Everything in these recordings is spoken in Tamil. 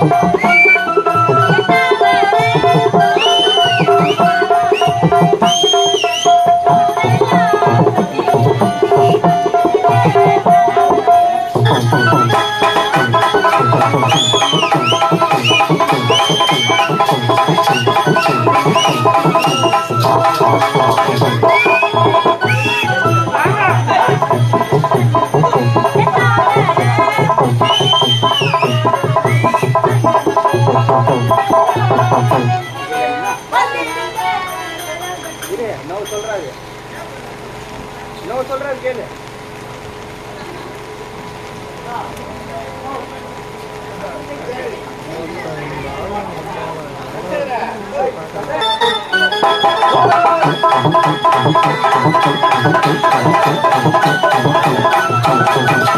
இரு சொல்றாரு நோ கேளு Thank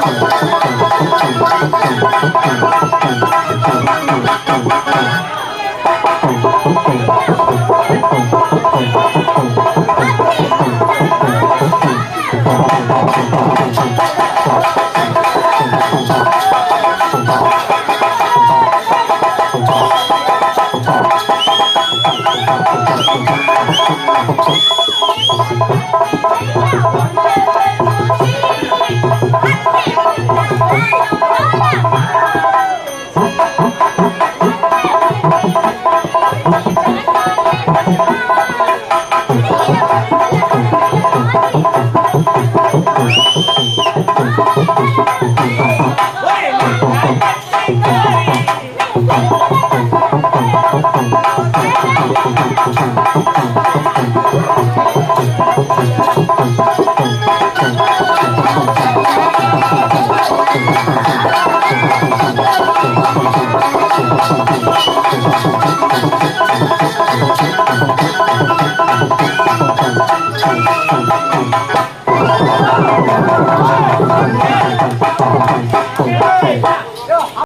Thank you.